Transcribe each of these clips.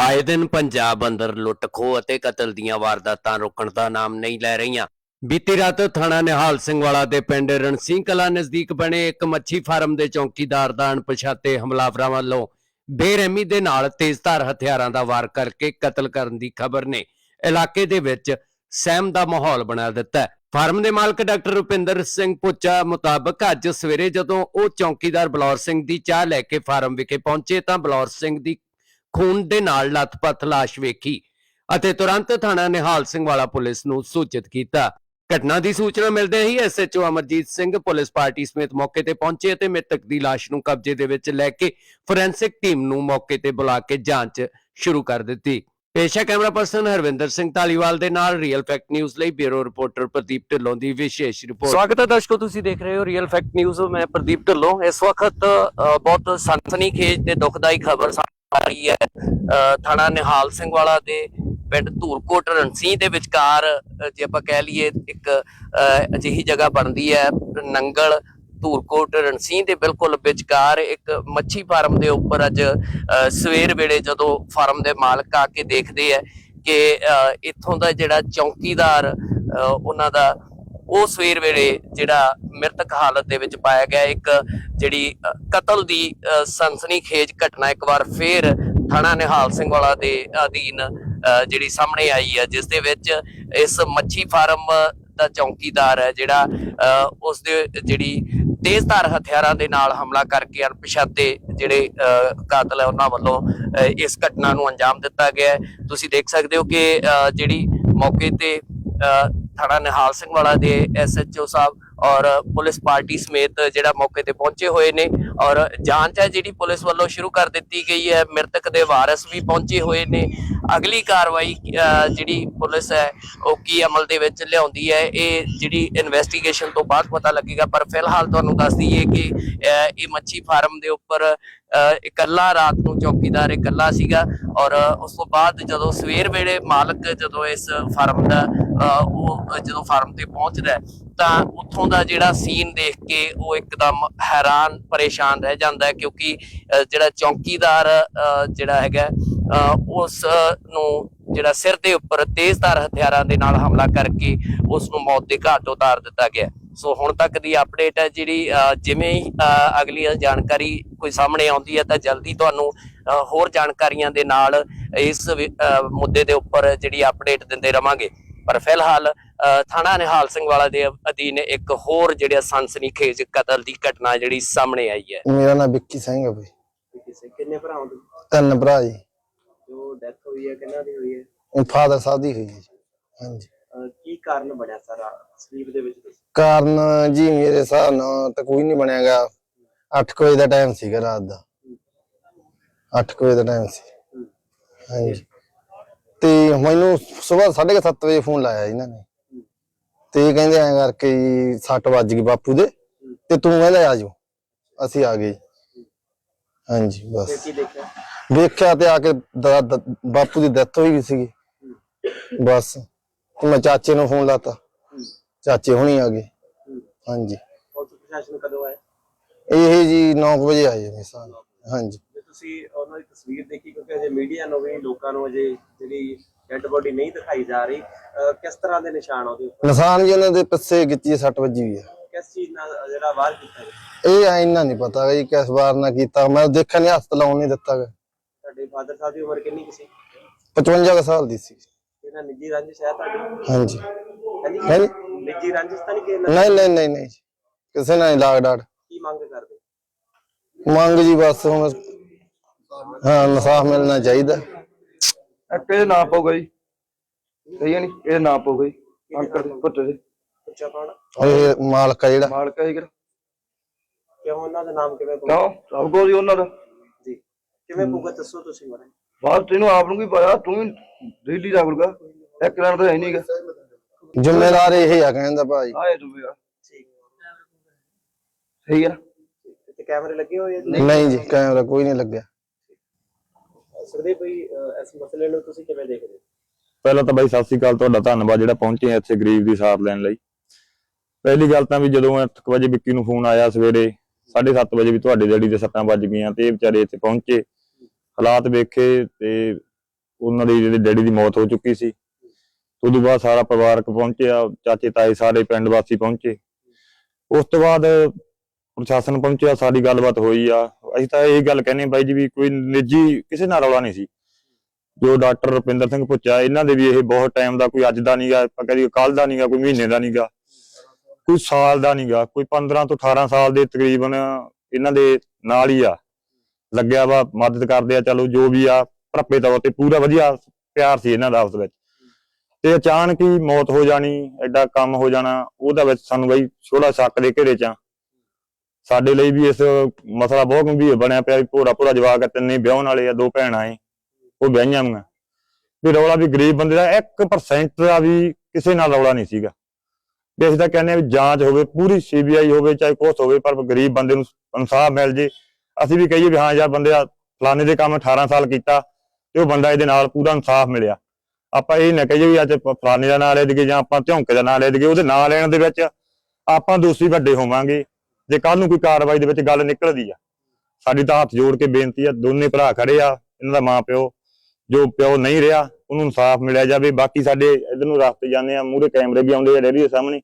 ਆਏ ਦਿਨ ਪੰਜਾਬ ਅੰਦਰ ਲੁੱਟ ਖੋਹ ਅਤੇ ਕਤਲ ਦੀਆਂ ਵਾਰਦਾਤਾਂ ਰੁਕਣ ਦਾ ਨਾਮ ਨਹੀਂ ਲੈ ਰਹੀਆਂ। ਬੀਤੀ ਰਾਤ ਥਾਣਾ ਨਿਹਾਲ ਸਿੰਘ ਵਾਲਾ ਦੇ ਪਿੰਡ ਰਣਸੀਂਹ ਕਲਾ ਨਜ਼ਦੀਕ ਬਣੇ ਇੱਕ ਮੱਛੀ ਫਾਰਮ ਦੇ ਚੌਕੀਦਾਰ ਦਾ ਅਣਪਛਾਤੇ ਹਮਲਾਵਰਾਂ ਵੱਲੋਂ ਬੇਰਹਿਮੀ ਦੇ ਨਾਲ ਤੇਜ਼ਧਾਰ ਹਥਿਆਰਾਂ ਦਾ ਵਾਰ ਕਰਕੇ ਕਤਲ ਕਰਨ ਦੀ ਖਬਰ ਨੇ ਇਲਾਕੇ ਦੇ ਵਿੱਚ ਸਹਿਮ ਦਾ ਮਾਹੌਲ ਬਣਾ ਦਿੱਤਾ। ਹੈ ਫਾਰਮ ਦੇ ਮਾਲਕ ਡਾਕਟਰ ਰੁਪਿੰਦਰ ਸਿੰਘ ਪੁੱਚਾ ਮੁਤਾਬਕ ਅੱਜ ਸਵੇਰੇ ਜਦੋਂ ਉਹ ਚੌਕੀਦਾਰ ਬਲੌਰ ਸਿੰਘ ਦੀ ਚਾਹ ਲੈ ਕੇ ਫਾਰਮ ਵਿਖੇ ਪਹੁੰਚੇ ਤਾਂ ਬਲੌਰ ਸਿੰਘ ਦੀ ਖੂਨ ਦੇ ਨਾਲ ਲੱਥਪੱਥ ਲਾਸ਼ ਵੇਖੀ ਅਤੇ ਤੁਰੰਤ ਥਾਣਾ ਨਿਹਾਲ ਸਿੰਘ ਵਾਲਾ ਪੁਲਿਸ ਨੂੰ ਸੂਚਿਤ ਕੀਤਾ। ਘਟਨਾ ਦੀ ਸੂਚਨਾ ਮਿਲਦੇ ਹੀ SHO Amarjit Singh police party ਸਮੇਤ ਮੌਕੇ ਤੇ ਪਹੁੰਚੇ ਅਤੇ ਮ੍ਰਿਤਕ ਦੀ ਲਾਸ਼ ਨੂੰ ਕਬਜ਼ੇ ਦੇ ਵਿੱਚ ਲੈ ਕੇ ਫੋਰੈਂਸਿਕ ਟੀਮ ਨੂੰ ਮੌਕੇ ਤੇ ਬੁਲਾ ਕੇ ਜਾਂਚ ਸ਼ੁਰੂ ਕਰ ਦਿੱਤੀ। ਪੇਸ਼ਾ ਕੈਮਰਾ ਪਰਸਨ ਹਰਵਿੰਦਰ ਸਿੰਘ ਧਾਲੀਵਾਲ ਦੇ ਨਾਲ ਰੀਅਲ ਫੈਕਟ ਨਿਊਜ਼ ਲਈ ਬਿਊਰੋ ਰਿਪੋਰਟਰ ਪ੍ਰਦੀਪ ਢਿੱਲੋਂ ਦੀ ਵਿਸ਼ੇਸ਼ ਰਿਪੋਰਟ। ਸਵਾਗਤ ਹੈ ਦਰਸ਼ਕੋ, ਤੁਸੀਂ ਦੇਖ ਰਹੇ ਹੋ ਰੀਅਲ ਫੈਕਟ ਨਿਊਜ਼ ਮੈਂ ਪ੍ਰਦੀਪ ਢਿੱਲੋਂ। ਇਸ ਵਕਤ ਬਹੁਤ ਸਨਸਨੀਖੇਜ ਤੇ ਦੁਖਦਾਈ ਖਬਰ ਆ ਰਹੀ ਹੈ। ਥਾਣਾ ਨਿਹਾਲ ਸਿੰਘ ਵਾਲਾ ਦੇ ਪਿੰਡ ਧੂਰਕੋਟ ਰਣਸੀ ਦੇ ਵਿਚਕਾਰ ਜੇ ਆਪਾਂ ਕਹਿ ਲਈਏ ਇੱਕ ਅਜਿਹੀ ਜਗ੍ਹਾ ਬਣਦੀ ਹੈ ਨੰਗਲ ਧੂਰਕੋਟ ਰਣਸੀ ਦੇ ਬਿਲਕੁਲ ਵਿਚਕਾਰ ਇੱਕ ਮੱਛੀ ਫਾਰਮ ਦੇ ਉੱਪਰ ਅੱਜ ਅ, ਸਵੇਰ ਵੇਲੇ ਜਦੋਂ ਫਾਰਮ ਦੇ ਮਾਲਕ ਆ ਕੇ ਦੇਖਦੇ ਆ ਕਿ ਅ, ਇੱਥੋਂ ਦਾ ਜਿਹੜਾ ਚੌਕੀਦਾਰ ਅ, ਉਹਨਾਂ ਦਾ ਉਹ ਸਵੇਰ ਵੇਲੇ ਜਿਹੜਾ ਮ੍ਰਿਤਕ ਹਾਲਤ ਦੇ ਵਿੱਚ ਪਾਇਆ ਗਿਆ ਇੱਕ ਜਿਹੜੀ ਅ, ਕਤਲ ਦੀ ਸਨਸਨੀਖੇਜ ਘਟਨਾ ਇੱਕ ਵਾਰ ਫੇਰ ਥਾਣਾ ਨਿਹਾਲ ਸਿੰਘ ਵਾਲਾ ਦੇ ਅਧੀਨ ਜਿਹੜੀ ਸਾਹਮਣੇ ਆਈ ਹੈ ਜਿਸ ਦੇ ਵਿੱਚ ਇਸ ਮੱਛੀ ਫਾਰਮ ਦਾ ਚੌਕੀਦਾਰ ਹੈ ਜਿਹੜਾ ਅ, ਉਸ ਦੇ ਜਿਹੜੀ ਤੇਜ਼ਧਾਰ ਹਥਿਆਰਾਂ ਦੇ ਨਾਲ ਹਮਲਾ ਕਰਕੇ ਅਣਪਛਾਤੇ ਜਿਹੜੇ ਅ, ਕਾਤਲ ਹੈ ਉਹਨਾਂ ਵੱਲੋਂ ਇਸ ਘਟਨਾ ਨੂੰ ਅੰਜਾਮ ਦਿੱਤਾ ਗਿਆ ਤੁਸੀਂ ਦੇਖ ਸਕਦੇ ਹੋ ਕਿ ਅ, ਜਿਹੜੀ ਮੌਕੇ ਤੇ ਅ, ਥਾਣਾ ਨਿਹਾਲ ਸਿੰਘ ਵਾਲਾ ਦੇ ਐਸਐਚਓ ਸਾਹਿਬ ਔਰ ਪੁਲਿਸ ਪਾਰਟੀ ਸਮੇਤ ਜਿਹੜਾ ਮੌਕੇ ਤੇ ਪਹੁੰਚੇ ਹੋਏ ਨੇ ਔਰ ਜਾਂਚ ਹੈ ਜਿਹੜੀ ਪੁਲਿਸ ਵੱਲੋਂ ਸ਼ੁਰੂ ਕਰ ਦਿੱਤੀ ਗਈ ਹੈ ਮ੍ਰਿਤਕ ਦੇ ਵਾਰਸ ਵੀ ਪਹੁੰਚੇ ਹੋਏ ਨੇ। ਅਗਲੀ ਕਾਰਵਾਈ ਜਿਹੜੀ ਪੁਲਿਸ ਹੈ ਉਹ ਕੀ ਅਮਲ ਦੇ ਵਿੱਚ ਲਿਆਉਂਦੀ ਹੈ ਇਹ ਜਿਹੜੀ ਇਨਵੈਸਟੀਗੇਸ਼ਨ ਤੋਂ ਬਾਅਦ ਪਤਾ ਲੱਗੇਗਾ। ਪਰ ਫਿਲਹਾਲ ਤੁਹਾਨੂੰ ਦੱਸ ਦਈਏ ਕਿ ਇਹ ਮੱਛੀ ਫਾਰਮ ਦੇ ਉੱਪਰ ਅ, ਇਕੱਲਾ ਰਾਤ ਨੂੰ ਚੌਕੀਦਾਰ ਇਕੱਲਾ ਸੀਗਾ ਔਰ ਉਸ ਤੋਂ ਬਾਅਦ ਜਦੋਂ ਸਵੇਰ ਵੇਲੇ ਮਾਲਕ ਜਦੋਂ ਇਸ ਫਾਰਮ ਦਾ ਉਹ ਜਦੋਂ ਫਾਰਮ ਤੇ ਪਹੁੰਚਦਾ ਤਾਂ ਉੱਥੋਂ ਦਾ ਜਿਹੜਾ ਸੀਨ ਦੇਖ ਕੇ ਉਹ ਇੱਕਦਮ ਹੈਰਾਨ ਪਰੇਸ਼ਾਨ ਰਹਿ ਜਾਂਦਾ ਕਿਉਂਕਿ ਜਿਹੜਾ ਚੌਕੀਦਾਰ ਜਿਹੜਾ ਹੈਗਾ ਉਸ ਨੂੰ ਜਿਹੜਾ ਸਿਰ ਦੇ ਉੱਪਰ ਤੇਜ਼ਧਾਰ ਹਥਿਆਰਾਂ ਦੇ ਨਾਲ ਹਮਲਾ ਕਰਕੇ ਉਸ ਨੂੰ ਮੌਤ ਦੇ ਘਾਟ ਉਤਾਰ ਦਿੱਤਾ ਗਿਆ ਸੋ ਹੁਣ ਤੱਕ ਦੀ ਅਪਡੇਟ ਹੈ ਜਿਹੜੀ ਅ, ਜਿਵੇਂ ਹੀ ਅਗਲੀ ਜਾਣਕਾਰੀ ਕੋਈ ਸਾਹਮਣੇ ਆਉਂਦੀ ਹੈ ਤਾਂ ਜਲਦੀ ਤੁਹਾਨੂੰ ਹੋਰ ਜਾਣਕਾਰੀਆਂ ਦੇ ਨਾਲ ਇਸ ਮੁੱਦੇ ਦੇ ਉੱਪਰ ਜਿਹੜੀ ਅਪਡੇਟ ਦਿੰਦੇ ਰਵਾਂਗੇ। ਪਰ ਫਿਲਹਾਲ ਥਾਣਾ ਨਿਹਾਲ ਸਿੰਘ ਵਾਲਾ ਦੇ ਅਧੀਨ ਇੱਕ ਹੋਰ ਜਿਹੜਾ ਸਨਸਨੀਖੇਜ ਕਤਲ ਦੀ ਘਟਨਾ ਜਿਹੜੀ ਸਾਹਮਣੇ ਆਈ ਹੈ। ਮੇਰਾ ਨਾਮ ਵਿੱਕੀ ਸਿੰਘ ਹੈ ਬਈ। ਕਿੰਨੇ ਤਿੰਨ ਭਰਾ ਜੀ। ਜੋ ਡੈਥ ਹੋਈ ਹੈ ਕਿੰਨਾ ਦੀ ਹੋਈ ਹੈ? ਇਹ ਫਾਦਰ ਸਾਹਿਬ ਦੀ ਹੋਈ ਹੈ ਜੀ। ਹਾਂਜੀ। ਕੀ ਕਾਰਨ ਬਣਿਆ ਸਾਰਾ? ਸਲੀਪ ਦੇ ਵਿੱਚ। ਕਾਰਨ ਜੀ ਮੇਰੇ ਹਿਸਾਬ ਨਾਲ ਤਾਂ ਕੋਈ ਨਹੀਂ ਬਣਿਆਗਾ। 8 ਵਜੇ ਦਾ ਟਾਈਮ ਸੀਗਾ ਰਾਤ ਦਾ। 8 ਵਜੇ ਦਾ ਟਾਈਮ ਸੀ। ਹਾਂਜੀ। ਤੇ ਮੈਨੂੰ ਸਵੇਰ 7:30 ਵਜੇ ਫੋਨ ਲਾਇਆ ਇਹਨਾਂ ਨੇ। ਤੇ ਇਹ ਕਹਿੰਦੇ ਐਂ ਕਰਕੇ ਜੀ 6 ਵੱਜ ਗਈ ਬਾਪੂ ਦੇ ਤੇ ਤੂੰ ਕਹਿੰਦਾ ਆ ਜਾਓ। ਅਸੀਂ ਆ ਗਏ। ਹਾਂਜੀ ਬਸ। ਦੇਖਿਆ? ਵੇਖਿਆ ਤੇ ਆ ਕੇ ਬਾਪੂ ਦੀ ਡੈਥ ਹੋਈ ਗਈ ਸੀਗੀ। ਬਸ ਤੇ ਮੈਂ ਚਾਚੇ ਨੂੰ ਫੋਨ ਲਾਤਾ। ਚਾਚੇ ਹੁਣੀ ਆ ਗਏ। ਹਾਂਜੀ। ਪੁਲਿਸ ਪ੍ਰਸ਼ਾਸਨ ਕਦੋਂ ਆਇਆ? ਇਹ ਜੀ 9 ਵਜੇ ਆਏ ਨੇ ਸਾਨ ਹਾਂਜੀ। ਤੁਸੀਂ ਉਹਨਾਂ ਦੀ ਤਸਵੀਰ ਦੇਖੀ ਕਿਉਂਕਿ ਅਜੇ ਮੀਡੀਆ ਨੂੰ ਵੀ ਲੋਕਾਂ ਨੂੰ ਅਜੇ ਜਿਹੜੀ ਡੈਡ ਬੋਡੀ ਨਹੀਂ ਦਿਖਾਈ ਜਾ ਰਹੀ ਅਹ ਕਿਸ ਤਰ੍ਹਾਂ ਦੇ ਨਿਸ਼ਾਨ ਉਹਦੇ ਉੱਪਰ? ਨਿਸ਼ਾਨ ਜੀ ਉਹਨਾਂ ਦੇ ਪਿੱਛੇ ਗਿੱਚੀ 6 ਵੱਜੀ ਹੋਈ ਹੈ ਕਿਸ ਚੀਜ਼ ਨਾਲ ਜਿਹੜਾ ਵਾਰ ਕੀਤਾ ਗਿਆ? ਇਹ ਐ ਇੰਨਾ ਨਹੀਂ ਪਤਾ ਜੀ ਕਿਸ ਵਾਰ ਨਾ ਕੀਤਾ ਮੈਂ ਦੇਖਿਆ ਨਹੀਂ ਹੱਥ ਲਾਉਣ ਨਹੀਂ ਦਿੱਤਾ ਗਾ। ਤੁਹਾਡੇ ਫਾਦਰ ਸਾਹਿਬ ਦੀ ਉਮਰ ਕਿੰਨੀ ਕੁ ਸੀ? 55 ਕੁ ਸਾਲ ਦੀ ਸੀ। ਇਹਨਾਂ ਨਿੱਜੀ ਰੰਜਿਸ਼ ਹੈ ਤੁਹਾਡੀ? ਹਾਂਜੀ। ਹਾਂਜੀ? ਹਾਂਜੀ? ਨਿੱਜੀ ਰੰਜਿਸ਼ ਤਾਂ ਨਹੀਂ ਕਿ ਇਹਨਾਂ ਨਹੀਂ ਨਹੀਂ ਨਹੀਂ ਨਹੀਂ ਜੀ। ਕਿਸੇ ਨਾਲ ਨਹੀਂ ਲਾਗ ਡਾਟ ਕੀ ਮੰਗ ਕਰਦੇ? ਮੰਗ ਜੀ ਬਸ ਹੁਣ ਹਾਂ ਇਨਸਾਫ ਮਿਲਣਾ ਚਾਹੀਦਾ ਇੱਕ ਇਹਦੇ ਨਾਂ ਪਊਗਾ ਜੀ ਸਹੀ ਹੈ ਨਹੀਂ ਇਹਦੇ ਨਾਂ ਪਊਗਾ ਜੀ ਅੰਕਲ ਦੇ ਪੁੱਤ ਦੇ ਪੁੱਛਿਆ ਪਾਉਣਾ ਇਹ ਮਾਲਕ ਆ ਜਿਹੜਾ ਮਾਲਕ ਹੈ ਜਿਹੜਾ ਕਿਉਂ ਉਹਨਾਂ ਦਾ ਨਾਮ ਕਿਵੇਂ ਪਊਗਾ? ਕਿਉਂ ਸਭ ਕੁਝ ਹੀ ਉਹਨਾਂ ਦਾ ਜੀ ਕਿਵੇਂ ਪਊਗਾ ਦੱਸੋ ਤੁਸੀਂ ਮੈਨੂੰ ਬਾਅਦ ਤੈਨੂੰ ਆਪ ਨੂੰ ਕੀ ਪਤਾ ਤੂੰ ਵੀ ਦਿੱਲੀ ਦਾ ਗੁਰਗਾ ਇੱਕ ਲੈਣ ਤਾਂ ਹੈ ਨਹੀਂਗਾ ਜ਼ਿੰਮੇਦਾਰ ਇਹ ਆ ਕਹਿੰਦਾ ਭਾਈ ਆਏ ਤੂੰ ਵੀ ਆ ਠੀਕ ਸਹੀ ਹੈ ਤੇ ਕੈਮਰੇ ਲੱਗੇ ਹੋਏ ਆ ਜੀ ਨਹੀਂ ਜੀ ਕੈਮਰਾ ਕੋਈ ਨਹੀਂ ਲੱਗਿਆ ਸਰਦੇਵ ਭਾਈ ਇਸ ਮਸਲੇ ਨੂੰ ਤੁਸੀਂ ਕਿਵੇਂ ਦੇਖਦੇ? ਹੋ ਪਹਿਲਾਂ ਤਾਂ ਬਾਈ ਸਤਿ ਸ੍ਰੀ ਅਕਾਲ, ਤੁਹਾਡਾ ਧੰਨਵਾਦ ਜਿਹੜਾ ਪਹੁੰਚੇ ਇੱਥੇ ਗਰੀਬ ਦੀ ਸਾਰ ਲੈਣ ਲਈ। ਪਹਿਲੀ ਗੱਲ ਤਾਂ ਵੀ ਜਦੋਂ 8 ਵਜੇ ਵਿੱਕੀ ਨੂੰ ਫੋਨ ਆਇਆ ਸਵੇਰੇ 7:30 ਵਜੇ ਵੀ ਤੁਹਾਡੇ ਡੈਡੀ ਦੇ ਸੱਟਾਂ ਵੱਜ ਗਈਆਂ ਤੇ ਇਹ ਵਿਚਾਰੇ ਇੱਥੇ ਪਹੁੰਚੇ। ਹਾਲਾਤ ਵੇਖੇ ਤੇ ਉਹਨਾਂ ਦੀ ਜਿਹੜੇ ਡੈਡੀ ਦੀ ਮੌਤ ਹੋ ਚੁੱਕੀ ਸੀ। ਉਦੋਂ ਬਾਅਦ ਸਾਰਾ ਪਰਿਵਾਰਕ ਪਹੁੰਚਿਆ, ਚਾਚੇ ਤਾਏ ਸਾਰੇ ਪਿੰਡ ਵਾਸੀ ਪਹੁੰਚੇ। ਉਸ ਤੋਂ ਬਾਅਦ ਪ੍ਰਸ਼ਾਸਨ ਪਹੁੰਚਿਆ, ਸਾਡੀ ਗੱਲਬਾਤ ਹੋਈ ਆ। ਅਸੀਂ ਤਾਂ ਇਹ ਗੱਲ ਕਹਿੰਦੇ ਬਾਈ ਜੀ ਵੀ ਕੋਈ ਨਿੱਜੀ ਕਿਸੇ ਨਾਲ ਰੌਲਾ ਨਹੀਂ ਸੀ। ਜੋ ਡਾਕਟਰ ਰੁਪਿੰਦਰ ਸਿੰਘ ਪੁੱਛਿਆ, ਇਹਨਾਂ ਦੇ ਵੀ ਇਹ ਬਹੁਤ ਟਾਈਮ ਦਾ, ਕੋਈ ਅੱਜ ਦਾ ਨਹੀਂਗਾ ਆਪਾਂ ਕਹਦੇ ਕੱਲ ਦਾ ਨਹੀਂਗਾ ਕੋਈ ਮਹੀਨੇ ਦਾ ਨਹੀਂਗਾ ਕੋਈ ਸਾਲ ਦਾ ਨਹੀਂਗਾ ਕੋਈ 15 ਤੋਂ 18 ਸਾਲ ਦੇ ਤਕਰੀਬਨ ਇਹਨਾਂ ਦੇ ਨਾਲ ਹੀ ਆ। ਲੱਗਿਆ ਵਾ, ਮਦਦ ਕਰਦੇ ਆ, ਚਲੋ ਜੋ ਵੀ ਆ, ਭਰਪੇ ਤੌਰ ਤੇ ਪੂਰਾ ਵਧੀਆ ਪਿਆਰ ਸੀ ਇਹਨਾਂ ਦਾ ਆਪਸ ਵਿੱਚ। ਤੇ ਅਚਾਨਕ ਹੀ ਮੌਤ ਹੋ ਜਾਣੀ, ਐਡਾ ਕੰਮ ਹੋ ਜਾਣਾ, ਉਹਦਾ ਵਿੱਚ ਸਾਨੂੰ ਬਈ ਥੋੜਾ ਸ਼ੱਕ ਦੇ ਘੇਰੇ ਚ ਸਾਡੇ ਲਈ ਵੀ ਇਸ ਮਸਲਾ ਬਹੁਤ ਗੰਭੀਰ ਬਣਿਆ ਪਿਆ ਵੀ ਭੋਰਾ ਭੋਰਾ ਜਵਾਕ ਆ, ਤਿੰਨੇ ਵਿਆਹਣ ਵਾਲੇ ਆ, ਦੋ ਭੈਣਾਂ ਏ, ਉਹ ਵਿਆਹੀਆਂ ਨੂੰ ਵੀ ਰੌਲਾ ਵੀ ਗਰੀਬ ਬੰਦੇ ਦਾ 1% ਦਾ ਵੀ ਕਿਸੇ ਨਾਲ ਰੌਲਾ ਨਹੀਂ ਸੀਗਾ। ਵੀ ਅਸੀਂ ਤਾਂ ਕਹਿੰਦੇ ਵੀ ਜਾਂਚ ਹੋਵੇ, ਪੂਰੀ ਸੀਬੀਆਈ ਹੋਵੇ, ਚਾਹੇ ਕੁਛ ਹੋਵੇ, ਪਰ ਗਰੀਬ ਬੰਦੇ ਨੂੰ ਇਨਸਾਫ ਮਿਲ ਜੇ। ਅਸੀਂ ਵੀ ਕਹੀਏ ਵੀ ਹਾਂ ਯਾਰ ਬੰਦਿਆ ਫਲਾਣੇ ਦੇ ਕੰਮ 18 ਸਾਲ ਕੀਤਾ ਤੇ ਉਹ ਬੰਦਾ ਇਹਦੇ ਨਾਲ ਪੂਰਾ ਇਨਸਾਫ ਮਿਲਿਆ। ਆਪਾਂ ਇਹ ਨਾ ਕਹੀਏ ਵੀ ਅੱਜ ਪ- ਫਲਾਣੇ ਦਾ ਨਾਂ ਲੈ ਦਈਏ ਜਾਂ ਆਪਾਂ ਝੌਂਕੇ ਦਾ ਨਾਂ ਲੈ ਦਈਏ, ਉਹਦੇ ਨਾਂ ਲੈਣ ਦੇ ਵਿੱਚ ਆਪਾਂ ਦੋਸ਼ੀ ਵੱਡੇ ਹੋਵਾਂਗੇ। ਜੇ ਕੱਲ ਨੂੰ ਕੋਈ ਕਾਰਵਾਈ ਦੇ ਵਿੱਚ ਗੱਲ ਨਿਕਲਦੀ ਆ, ਸਾਡੀ ਤਾਂ ਹੱਥ ਜੋੜ ਕੇ ਬੇਨਤੀ ਆ, ਦੋਨੇ ਭਰਾ ਖੜੇ ਆ, ਇਹਨਾਂ ਦਾ ਮਾਂ ਪਿਓ, ਜੋ ਪਿਓ ਨਹੀਂ ਰਿਹਾ, ਉਹਨੂੰ ਇਨਸਾਫ ਮਿਲਿਆ ਜਾਵੇ, ਬਾਕੀ ਸਾਡੇ ਇਧਰ ਨੂੰ ਰਸਤੇ ਜਾਂਦੇ ਆ, ਮੂਹਰੇ ਕੈਮਰੇ ਵੀ ਆਉਂਦੇ ਆ ਡੈਰੀ ਦੇ ਸਾਹਮਣੇ,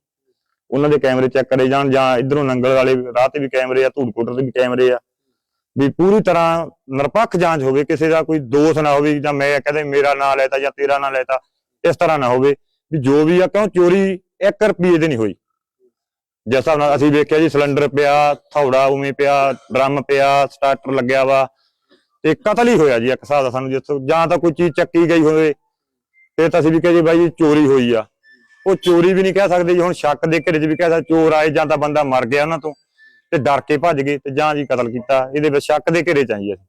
ਉਹਨਾਂ ਦੇ ਕੈਮਰੇ ਚੈੱਕ ਕਰੇ ਜਾਣ, ਜਾਂ ਇਧਰੋਂ ਨੰਗਲ ਵਾਲੇ ਰਾਹ ਤੇ ਵੀ ਕੈਮਰੇ ਆ ਧੂੜਕੋਟ ਤੇ ਵੀ ਕੈਮਰੇ ਆ, ਵੀ ਪੂਰੀ ਤਰ੍ਹਾਂ ਨਿਰਪੱਖ ਜਾਂਚ ਹੋਵੇ, ਕਿਸੇ ਦਾ ਕੋਈ ਦੋਸ਼ ਨਾ ਹੋਵੇ, ਜਾਂ ਮੈਂ ਕਹਿੰਦੇ ਮੇਰਾ ਨਾਂ ਲੈਤਾ ਜਾਂ ਤੇਰਾ ਨਾਂ ਲੈਤਾ, ਇਸ ਤਰ੍ਹਾਂ ਨਾ ਹੋਵੇ, ਵੀ ਜੋ ਵੀ ਆ, ਕਿਉਂ ਚੋਰੀ 1 ਰੁਪਏ ਦੀ ਨਹੀਂ ਹੋਈ। ਜਿਸ ਹਿਸਾਬ ਨਾਲ ਅਸੀਂ ਵੇਖਿਆ ਜੀ ਸਿਲੰਡਰ ਪਿਆ ਥੌੜਾ ਉਵੇਂ ਪਿਆ ਡਰਮ ਪਿਆ ਸਟਾਰਟਰ ਲੱਗਿਆ ਵਾ ਤੇ ਕਤਲ ਹੀ ਹੋਇਆ ਜੀ ਇੱਕ ਹਿਸਾਬ ਦਾ ਸਾਨੂੰ ਜਿੱਥੋਂ ਜਾਂ ਤਾਂ ਕੋਈ ਚੀਜ਼ ਚੱਕੀ ਗਈ ਹੋਵੇ ਫਿਰ ਤਾਂ ਅਸੀਂ ਵੀ ਕਹੇ ਜੀ ਬਾਈ ਜੀ ਚੋਰੀ ਹੋਈ ਆ ਉਹ ਚੋਰੀ ਵੀ ਨਹੀਂ ਕਹਿ ਸਕਦੇ ਜੀ ਹੁਣ ਸ਼ੱਕ ਦੇ ਘੇਰੇ 'ਚ ਵੀ ਕਹਿ ਸਕਦੇ ਚੋਰ ਆਏ ਜਾਂ ਤਾਂ ਬੰਦਾ ਮਰ ਗਿਆ ਉਹਨਾਂ ਤੋਂ ਤੇ ਡਰ ਕੇ ਭੱਜ ਗਏ ਤੇ ਜਾਂ ਜੀ ਕਤਲ ਕੀਤਾ ਇਹਦੇ ਵਿੱਚ ਸ਼ੱਕ ਦੇ ਘੇਰੇ 'ਚ ਆ ਜੀ ਅਸੀਂ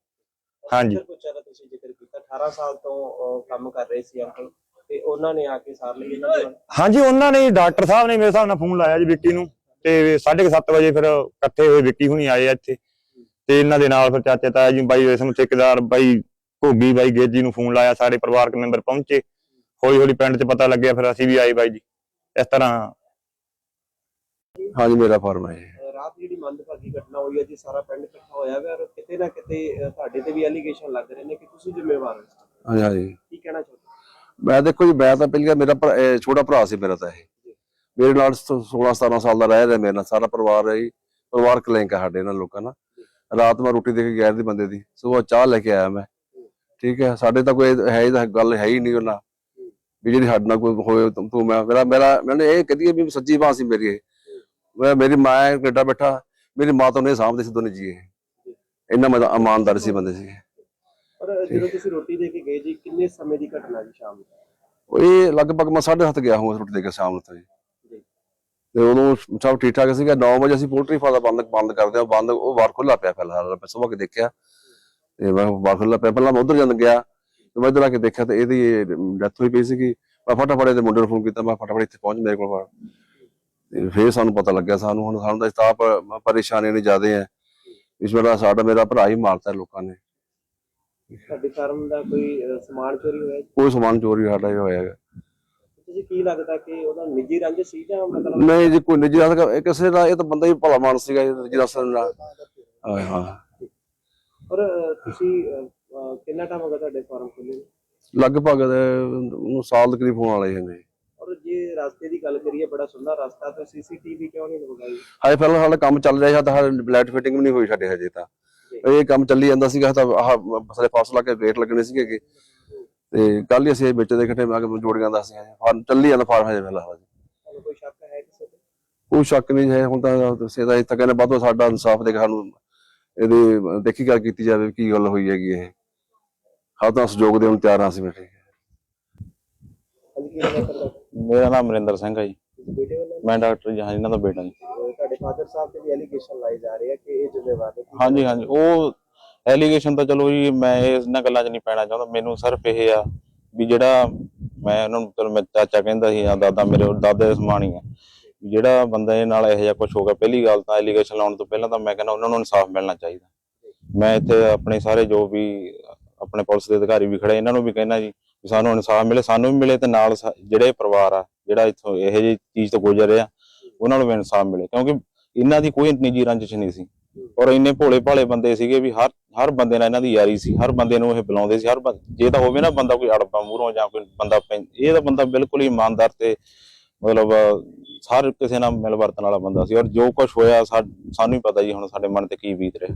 ਹਾਂਜੀ। ਦਾ ਤੁਸੀਂ ਜ਼ਿਕਰ ਕੀਤਾ 18 ਸਾਲ ਤੋਂ ਕੰਮ ਕਰ ਰਹੇ ਸੀ ਅੰਕਲ ਤੇ ਉਹਨਾਂ ਨੇ ਆ ਕੇ ਸਾਰ ਲਈ ਇਹਨਾਂ ਦੇ ਨਾਲ। ਹਾਂਜੀ ਉਹਨਾਂ ਨੇ ਡਾਕਟਰ ਸਾਹਿਬ ਨੇ ਮੇਰੇ ਹਿਸਾਬ ਨਾਲ ਫੋਨ ਲਾਇਆ ਜੀ ਵਿੱਕੀ ਨੂੰ ਤੇ 7:30 ਵਜੇ ਫਿਰ ਇਕੱਠੇ ਹੋਏ ਵਿੱਕੀ ਹੁਣੀ ਆਏ ਆ ਇੱਥੇ। ਤੇ ਇਹਨਾਂ ਦੇ ਨਾਲ ਫਿਰ ਚਾਚੇ ਤਾਇਆ ਜੀ ਬਾਈ ਰੇਸ਼ਮ ਠੇਕੇਦਾਰ ਬਾਈ ਘੋਗੀ ਬਾਈ ਗੇਜੀ ਨੂੰ ਫੋਨ ਲਾਇਆ ਸਾਰੇ ਪਰਿਵਾਰਕ ਮੈਂਬਰ ਪਹੁੰਚੇ। ਹੌਲੀ ਹੌਲੀ ਪਿੰਡ 'ਚ ਪਤਾ ਲੱਗਿਆ ਫਿਰ ਅਸੀਂ ਵੀ ਆਏ ਬਾਈ ਜੀ। ਇਸ ਤਰ੍ਹਾਂ ਹਾਂਜੀ ਮੇਰਾ ਫਾਰਮ ਹੈ। ਰਾਤ ਜਿਹੜੀ ਮੰਦਭਾਗੀ ਘਟਨਾ ਹੋਈ ਹੈ ਜੀ ਸਾਰਾ ਪਿੰਡ ਇਕੱਠਾ ਹੋਇਆ ਹੋਇਆ ਔਰ ਕਿਤੇ ਨਾ ਕਿਤੇ ਤੁਹਾਡੇ ਤੇ ਵੀ ਐਲੀਗੇਸ਼ਨ ਲੱਗ ਰਹੇ ਨੇ ਕਿ ਤੁਸੀਂ ਜ਼ਿੰਮੇਵਾਰ ਹੋ। ਹਾਂਜੀ ਹਾਂਜੀ। ਕੀ ਕਹਿਣਾ ਚਾਹੁੰਦੇ ਹੋ? ਮੈਂ ਦੇਖੋ ਜੀ ਮੈਂ ਤਾਂ ਪਹਿਲਾਂ ਮੇਰਾ ਛੋਟਾ ਭਰਾ ਸੀ ਮੇਰਾ ਤਾਂ ਇਹ। ਮੇਰੇ ਨਾਲ 16 17 ਸਾਲ ਦਾ ਰਹਿ ਰਿਹਾ ਮੇਰੇ ਨਾਲ ਸਾਰਾ ਪਰਿਵਾਰ ਹੈ ਜੀ ਪਰਿਵਾਰਕ ਲਿੰਕ ਹੈ ਸਾਡੇ ਨਾਲ ਲੋਕਾਂ ਨਾਲ। ਰਾਤ ਮੈਂ ਰੋਟੀ ਦੇ ਕੇ ਗਿਆ ਦੀ ਬੰਦੇ ਦੀ ਸਵੇਰ ਚਾਹ ਲੈ ਕੇ ਆਇਆ ਮੈਂ। ਠੀਕ ਹੈ ਸਾਡੇ ਤਾਂ ਕੋਈ ਹੈ ਹੀ ਗੱਲ ਹੈ ਹੀ ਨਹੀਂ ਉਹਨਾਂ ਵੀ ਜਿਹੜੀ ਸਾਡੇ ਨਾਲ ਕੋਈ ਹੋਏ ਤੂੰ ਮੈਂ ਮੇਰਾ ਮੇਰਾ ਮੈंने ਇਹ ਕਹਦੀ ਵੀ ਸੱਚੀ ਬਾਤ ਸੀ ਮੇਰੀ ਇਹ। ਮੈਂ ਮੇਰੀ ਮਾਂ ਕੈਨੇਡਾ ਬੈਠਾ ਮੇਰੀ ਮਾਂ ਤੋਂ ਨਹੀਂ ਸਾਂਭਦੇ ਸੀ ਦੋਨੇ ਜੀ ਇੰਨਾ ਮੈਂ ਇਮਾਨਦਾਰ ਸੀ ਬੰਦੇ ਸੀ ਪਰ ਜਦੋਂ ਤੁਸੀਂ ਰੋਟੀ ਦੇ ਕੇ ਗਏ ਜੀ ਕਿੰਨੇ ਸਮੇਂ ਦੀ ਘਟਨਾ ਜੀ ਸ਼ਾਮ ਨੂੰ? ਉਹ ਇਹ ਲਗਭਗ ਮੈਂ 7:30 ਗਿਆ ਹਾਂ ਰੋਟੀ ਦੇ ਕੇ ਸ਼ਾਮ ਨੂੰ ਤਾਂ ਜੀ। ਤੇ ਉਦੋਂ ਸਭ ਠੀਕ ਠਾਕ ਸੀਗਾ। 9 ਵਜੇ ਅਸੀਂ ਪੋਲਟਰੀ ਫਾਰਮ ਬੰਦ ਬੰਦ ਕਰਦੇ ਆ ਬੰਦ ਉਹ ਬਾਹਰ ਖੁੱਲਾ ਪਿਆ ਫਿਲਹਾਲ ਮੈਂ ਸਵੇਰ ਕੇ ਦੇਖਿਆ। ਤੇ ਮੈਂ ਬਾਹਰ ਖੁੱਲਾ ਪਿਆ। ਪਹਿਲਾਂ ਮੈਂ ਉਧਰ ਜਾਂਦਾ ਗਿਆ। ਤੇ ਮੈਂ ਇੱਧਰ ਆ ਕੇ ਦੇਖਿਆ ਤੇ ਇਹਦੀ ਡੈਥ ਹੋਈ ਪਈ ਸੀਗੀ। ਮੈਂ ਫਟਾਫਟ ਇਹਦੇ ਮੁੰਡੇ ਨੂੰ ਫੋਨ ਕੀਤਾ। ਮੈਂ ਫਟਾਫਟ ਇੱਥੇ ਪਹੁੰਚ ਮੇਰੇ ਕੋਲ ਤੇ ਫੇਰ ਸਾਨੂੰ ਪਤਾ ਲੱਗਿਆ। ਸਾਨੂੰ ਹੁਣ ਸਾਨੂੰ ਤਾਂ ਸਤਾਪ ਪਰੇਸ਼ਾਨੀ ਨਹੀਂ ਜ਼ਿਆਦੇ ਹੈ। ਇਸ ਵੇਲੇ ਸਾਡਾ ਮੇਰਾ ਭਰਾ ਹੀ ਮਾਰਤਾ ਲੋਕਾਂ ਨੇ। ਤੁਹਾਡੇ ਫਾਰਮ ਦਾ ਕੋਈ ਸਮਾਨ ਚੋਰੀ ਹੋਇਆ? ਕੋਈ ਸਮਾਨ ਚੋਰੀ ਸਾਡਾ ਹੀ ਹੋਇਆ। ਹੈਗਾ ਤੁਸੀਂ ਕੀ ਲੱਗਦਾ ਕਿ ਉਹਦਾ ਨਿੱਜੀ ਰੰਜ ਸੀ ਜਾਂ ਮਤਲਬ ਨਹੀਂ ਜੀ ਕੋਈ ਨਿੱਜੀ ਰਸਤਾ ਇਹ ਕਿਸੇ ਦਾ ਇਹ ਤਾਂ ਬੰਦਾ ਹੀ ਭਲਾ ਮਾਨਸ ਸੀਗਾ ਇਹ ਨਿੱਜੀ ਰਸਤਾ ਨਾਲ ਹਾਂ ਹਾਂ ਔਰ ਅਹ, ਤੁਸੀਂ ਅਹ, ਅਹ, ਕਿੰਨਾ ਟਾਈਮ ਹੋ ਗਿਆ ਤੁਹਾਡੇ ਫਾਰਮ ਖੁੱਲੇ ਨੂੰ? ਲਗਭਗ ਉਹਨੂੰ ਸਾਲ ਦੇ ਕਰੀਬ ਹੋਣ ਵਾਲੇ ਨੇ ਔਰ ਜੇ ਰਸਤੇ ਦੀ ਗੱਲ ਕਰੀਏ ਬੜਾ ਸੁੰਦਰ ਰਸਤਾ ਤਾਂ ਸੀਸੀਟੀਵੀ ਕਿਉਂ ਨਹੀਂ ਲਗਾਈ? ਹਾਏ ਪਹਿਲਾਂ ਸਾਡਾ ਕੰਮ ਚੱਲ ਰਿਹਾ ਸੀ ਤਾਂ ਲਾਈਟ ਫਿਟਿੰਗ ਵੀ ਨਹੀਂ ਹੋਈ ਸਾਡੇ ਹਜੇ ਤਾਂ। ਇਹ ਕੰਮ ਚੱਲੀ ਜਾਂਦਾ ਸੀਗਾ ਤਾਂ ਆਹ ਸਾਰੇ ਪਾਸ ਲਾ ਕੇ ਵੇਟ ਲੱਗਣੇ ਸੀਗੇ ਅੱਗੇ। ਤੇ ਕੱਲ ਹੀ ਅਸੀਂ ਵਿੱਚ ਦੇ ਇਕੱਠੇ ਮੈਂ ਕਿ ਜੋੜੀਆਂ ਦਾ ਸੀ ਫਾਰਮ ਚੱਲੀ ਜਾਂਦਾ ਫਾਰਮ ਹਜੇ ਫਿਲਹਾਲ ਤੁਹਾਨੂੰ ਕੋਈ ਸ਼ੱਕ ਹੈ ਕਿਸੇ ਤੇ? ਕੋਈ ਸ਼ੱਕ ਨਹੀਂ ਹੈ ਹੁਣ ਤਾਂ ਤੁਸੀਂ ਤਾਂ ਇੱਥੇ ਕਹਿੰਦੇ ਬਾਅਦੋਂ ਸਾਡਾ ਇਨਸਾਫ ਦੇ ਸਾਨੂੰ ਇਹਦੀ ਦੇਖੀ ਗੱਲ ਕੀਤੀ ਜਾਵੇ ਕੀ ਗੱਲ ਹੋਈ ਹੈਗੀ ਇਹ। ਹਾਂ ਤਾਂ ਸਹਿਯੋਗ ਦੇਣ ਤਿਆਰ ਹਾਂ ਅਸੀਂ ਬੈਠੇ। ਮੇਰਾ ਨਾਮ ਅਮਰਿੰਦਰ ਸਿੰਘ ਹੈ ਜੀ। ਮੈਂ ਡਾਕਟਰ ਜਹਾਂ ਇਹਨਾਂ ਦਾ ਬੇਟਾ ਜੀ। ਤੁਹਾਡੇ ਫਾਦਰ ਸਾਹਿਬ ਤੇ ਵੀ ਐਲੀਗੇਸ਼ਨ ਲਾਏ ਜਾ ਰਹੇ ਆ ਕਿ ਇਹ ਜ਼ਿੰਮੇਵਾਰ ਨੇ। ਕੀ ਹਾਂਜੀ ਹਾਂਜੀ ਉਹ ਐਲੀਗੇਸ਼ਨ ਤਾਂ ਚਲੋ ਜੀ, ਮੈਂ ਇਹਨਾਂ ਗੱਲਾਂ 'ਚ ਨਹੀਂ ਪੈਣਾ ਚਾਹੁੰਦਾ। ਮੈਨੂੰ ਸਿਰਫ ਇਹ ਆ ਵੀ ਜਿਹੜਾ ਮੈਂ ਉਹਨਾਂ ਨੂੰ, ਚਲੋ ਮੈਂ ਚਾਚਾ ਕਹਿੰਦਾ ਸੀ ਜਾਂ ਦਾਦਾ ਮੇਰੇ ਦਾਦੇ ਦੇ ਸਮਾਨ ਹੀ ਆ। ਜਿਹੜਾ ਬੰਦੇ ਨਾਲ ਇਹੋ ਜਿਹਾ ਕੁਝ ਹੋ ਗਿਆ, ਪਹਿਲੀ ਗੱਲ ਤਾਂ ਐਲੀਗੇਸ਼ਨ ਲਾਉਣ ਤੋਂ ਪਹਿਲਾਂ ਤਾਂ ਮੈਂ ਕਹਿੰਦਾ ਉਹਨਾਂ ਨੂੰ ਇਨਸਾਫ ਮਿਲਣਾ ਚਾਹੀਦਾ। ਮੈਂ ਇੱਥੇ ਆਪਣੇ ਸਾਰੇ ਜੋ ਵੀ ਆਪਣੇ ਪੁਲਿਸ ਦੇ ਅਧਿਕਾਰੀ ਵੀ ਖੜੇ, ਇਹਨਾਂ ਨੂੰ ਵੀ ਕਹਿਣਾ ਜੀ ਵੀ ਸਾਨੂੰ ਇਨਸਾਫ ਮਿਲੇ, ਸਾਨੂੰ ਵੀ ਮਿਲੇ ਤੇ ਨਾਲ ਜਿਹੜੇ ਪਰਿਵਾਰ ਆ, ਜਿਹੜਾ ਇੱਥੋਂ ਇਹੋ ਜਿਹੀ ਚੀਜ਼ ਤੋਂ ਗੁਜ਼ਰ ਰਿਹਾ, ਉਹਨਾਂ ਨੂੰ ਵੀ ਇਨਸਾਫ ਮਿਲੇ। ਕਿਉਂਕਿ ਇਹਨਾਂ ਦੀ ਕੋਈ ਨਿੱਜੀ ਰੰਜਿਸ਼ ਨਹੀਂ ਸੀ। ਔਰ ਇੰਨੇ ਭੋਲੇ ਭਾਲੇ ਬੰਦੇ ਸੀਗੇ ਵੀ ਹਰ ਹਰ ਬੰਦੇ ਨਾਲ ਇਹਨਾਂ ਦੀ ਯਾਰੀ ਸੀ, ਹਰ ਬੰਦੇ ਨੂੰ ਇਹ ਬੁਲਾਉਂਦੇ ਸੀ, ਹਰ ਬੰ- ਜੇ ਤਾਂ ਹੋਵੇ ਨਾ ਬੰਦਾ ਕੋਈ ਅੜਪਾ ਮੂਹਰੋਂ ਜਾਂ ਕੋਈ ਬੰਦਾ ਇਹ ਤਾਂ ਬੰਦਾ ਬਿਲਕੁਲ ਹੀ ਇਮਾਨਦਾਰ ਤੇ ਮਤਲਬ ਹਰ ਕਿਸੇ ਨਾਲ ਮਿਲ ਵਰਤਣ ਵਾਲਾ ਬੰਦਾ ਸੀ ਔਰ ਜੋ ਕੁਝ ਹੋਇਆ ਸਾਨੂੰ ਹੀ ਪਤਾ ਜੀ ਹੁਣ ਸਾਡੇ ਮਨ ਤੇ ਕੀ ਬੀਤ ਰਿਹਾ।